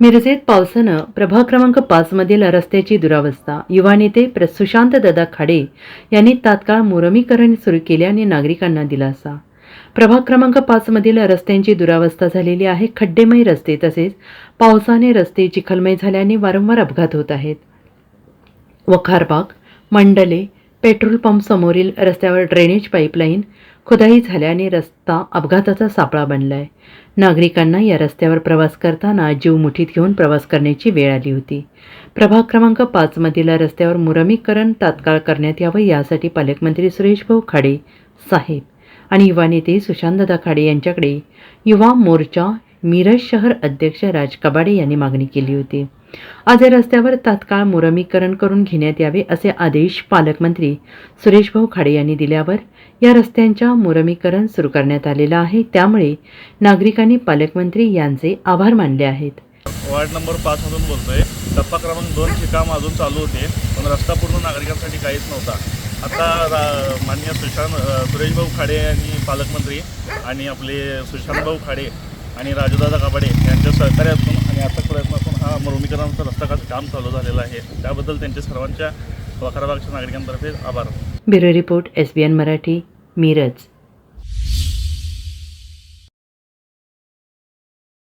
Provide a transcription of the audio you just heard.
मिरजेत पावसानं प्रभाग क्रमांक पाचमधील रस्त्याची दुरावस्था. युवा नेते प्र. सुशांत दादा खाडे यांनी तात्काळ मुरमीकरण सुरू केल्याने नागरिकांना दिलासा. प्रभाग क्रमांक पाचमधील रस्त्यांची दुरावस्था झालेली आहे. खड्डेमय रस्ते तसेच पावसाने रस्ते चिखलमय झाल्याने वारंवार अपघात होत आहेत. वखारबाग मंडले पेट्रोल पंप समोरील रस्त्यावर ड्रेनेज पाईपलाईन खुदाई झाल्याने रस्ता अपघाताचा सापळा बनलाय. नागरिकांना या रस्त्यावर प्रवास करताना जीव मुठीत घेऊन प्रवास करण्याची वेळ आली होती. प्रभाग क्रमांक पाचमधील रस्त्यावर मुरमीकरण तात्काळ करण्यात यावं यासाठी पालकमंत्री सुरेशभाऊ खाडे साहेब आणि युवा नेते सुशांतदा खाडे यांच्याकडे युवा मोर्चा मिरज शहर अध्यक्ष राज कबाडे यांनी मागणी केली होती. आज या रस्त्यावर तात्काळ मुरमीकरण करून घेण्यात यावे असे आदेश पालकमंत्री सुरेशभाऊ खाडे यांनी दिल्यावर या रस्त्यांच्या मुरमीकरण सुरू करण्यात आलेलं आहे. त्यामुळे नागरिकांनी पालकमंत्री यांचे आभार मानले आहेत. वार्ड नंबर पाचमधून बोलतोय. टप्पा क्रमांक दोनचे काम अजून चालू होते पण रस्ता पूर्ण नागरिकांसाठी काहीच नव्हता. आता मान्य माननीय सुशांत सुरेशभाऊ खाडे आणि पालकमंत्री आणि आपले सुशांतभाऊ खाडे आणि राजूदादा काबाडे यांच्या काम चालू झालेलं आहे. त्याबद्दल त्यांच्या सर्वांच्या वखाराबागच्या नागरिकांतर्फे आभार. Bureau report S B N Marathi Miraj.